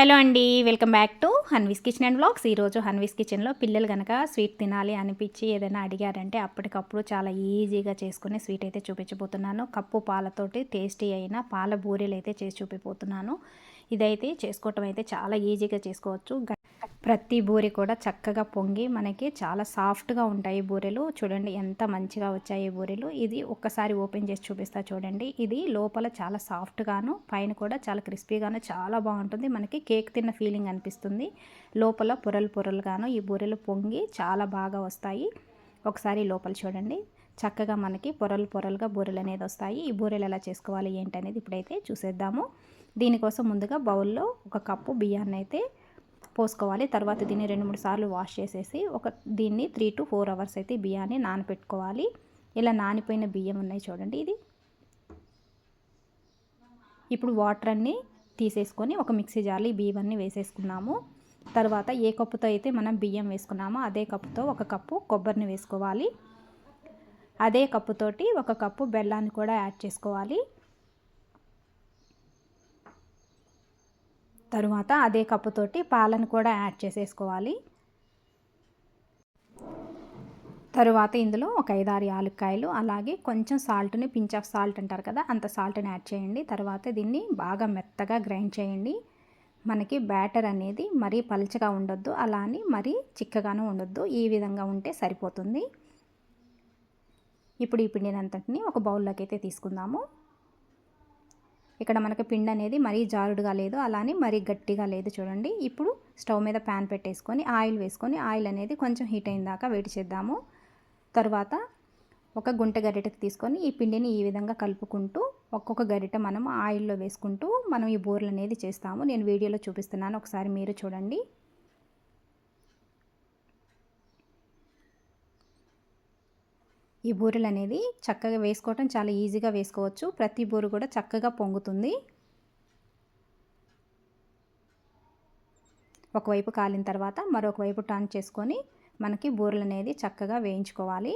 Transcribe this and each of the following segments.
Hello అండి welcome back to Hanvi's kitchen and blogs. ఈరోజు హన్వీస్ కిచెన్లో పిల్లలు కనుక స్వీట్ తినాలి అనిపించి ఏదైనా అడిగారంటే అప్పటికప్పుడు చాలా ఈజీగా చేసుకుని స్వీట్ అయితే చూపించబోతున్నాను. కప్పు పాలతోటి టేస్టీ అయిన పాల బూరెలు అయితే చేసి చూపిపోతున్నాను. ఇదైతే చేసుకోవటం అయితే చాలా ఈజీగా చేసుకోవచ్చు. ప్రతి బూరె కూడా చక్కగా పొంగి మనకి చాలా సాఫ్ట్గా ఉంటాయి బూరెలు. చూడండి ఎంత మంచిగా వచ్చాయి బూరెలు. ఇది ఒక్కసారి ఓపెన్ చేసి చూపిస్తా చూడండి. ఇది లోపల చాలా సాఫ్ట్గాను పైన కూడా చాలా క్రిస్పీగాను చాలా బాగుంటుంది. మనకి కేక్ తిన్న ఫీలింగ్ అనిపిస్తుంది. లోపల పొరలు పొరలుగాను ఈ బూరెలు పొంగి చాలా బాగా వస్తాయి. ఒకసారి లోపల చూడండి. చక్కగా మనకి పొరలు పొరలుగా బూరెలు అనేది వస్తాయి. ఈ బూరెలు ఎలా చేసుకోవాలి ఏంటనేది ఇప్పుడైతే చూసేద్దాము. దీనికోసం ముందుగా బౌల్లో ఒక కప్పు బియ్యాన్ని అయితే పోసుకోవాలి. తర్వాత దీన్ని రెండు మూడు సార్లు వాష్ చేసేసి ఒక దీన్ని త్రీ టు ఫోర్ అవర్స్ అయితే బియ్యాన్ని నానపెట్టుకోవాలి. ఇలా నానిపోయిన బియ్యం ఉన్నాయి చూడండి ఇది. ఇప్పుడు వాటర్ అన్నీ తీసేసుకొని ఒక మిక్సీ జార్లో ఈ బియ్యన్ని వేసేసుకున్నాము. తర్వాత ఏ కప్పుతో అయితే మనం బియ్యం వేసుకున్నామో అదే కప్పుతో ఒక కప్పు కొబ్బరిని వేసుకోవాలి. అదే కప్పుతోటి ఒక కప్పు బెల్లాన్ని కూడా యాడ్ చేసుకోవాలి. తరువాత అదే కప్పుతోటి పాలను కూడా యాడ్ చేసేసుకోవాలి. తరువాత ఇందులో ఒక ఐదారు యాలక్కాయలు అలాగే కొంచెం సాల్ట్ని పించ్ ఆఫ్ సాల్ట్ అంటారు కదా అంత సాల్ట్ని యాడ్ చేయండి. తర్వాత దీన్ని బాగా మెత్తగా గ్రైండ్ చేయండి. మనకి బ్యాటర్ అనేది మరీ పలచగా ఉండొద్దు అలా అని మరీ చిక్కగాను ఉండొద్దు. ఈ విధంగా ఉంటే సరిపోతుంది. ఇప్పుడు ఈ పిండినంతటిని ఒక బౌల్లోకి అయితే తీసుకుందాము. ఇక్కడ మనకి పిండి అనేది మరీ జారుడుగా లేదు అలానే మరీ గట్టిగా లేదు చూడండి. ఇప్పుడు స్టవ్ మీద ప్యాన్ పెట్టేసుకొని ఆయిల్ వేసుకొని ఆయిల్ అనేది కొంచెం హీట్ అయిన దాకా వేడి చేద్దాము. తర్వాత ఒక గుంట గరిటకు తీసుకొని ఈ పిండిని ఈ విధంగా కలుపుకుంటూ ఒక్కొక్క గరిట మనం ఆయిల్లో వేసుకుంటూ మనం ఈ బోర్లు అనేది చేస్తాము. నేను వీడియోలో చూపిస్తున్నాను ఒకసారి మీరు చూడండి. ఈ బూరెలు అనేది చక్కగా వేసుకోవటం చాలా ఈజీగా వేసుకోవచ్చు. ప్రతి బూరు కూడా చక్కగా పొంగుతుంది. ఒకవైపు కాలిన తర్వాత మరొక వైపు టర్న్ చేసుకొని మనకి బూరెలు అనేది చక్కగా వేయించుకోవాలి.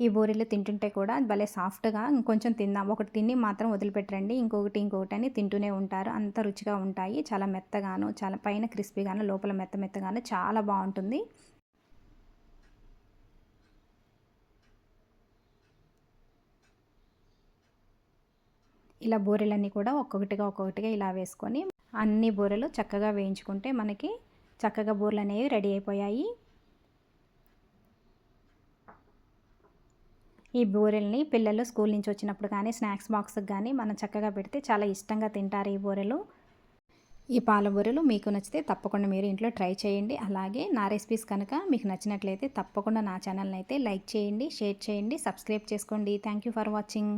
ఈ బూరెలు తింటుంటే కూడా భలే సాఫ్ట్గా ఇంకొంచెం తిందాం. ఒకటి తిని మాత్రం వదిలిపెట్టండి ఇంకొకటి ఇంకొకటి అని తింటూనే ఉంటారు. అంత రుచిగా ఉంటాయి. చాలా మెత్తగాను చాలా పైన క్రిస్పీగాను లోపల మెత్త మెత్తగాను చాలా బాగుంటుంది. ఇలా బూరెలన్నీ కూడా ఒక్కొక్కటిగా ఒక్కొక్కటిగా ఇలా వేసుకొని అన్ని బూరెలు చక్కగా వేయించుకుంటే మనకి చక్కగా బూరెలు అనేవి రెడీ అయిపోయాయి. ఈ బూరెల్ని పిల్లలు స్కూల్ నుంచి వచ్చినప్పుడు కానీ స్నాక్స్ బాక్స్కి కానీ మనం చక్కగా పెడితే చాలా ఇష్టంగా తింటారు ఈ బూరెలు. ఈ పాల బూరెలు మీకు నచ్చితే తప్పకుండా మీరు ఇంట్లో ట్రై చేయండి. అలాగే నా రెసిపీస్ కనుక మీకు నచ్చినట్లయితే తప్పకుండా నా ఛానల్ని అయితే లైక్ చేయండి షేర్ చేయండి సబ్స్క్రైబ్ చేసుకోండి. Thank for watching.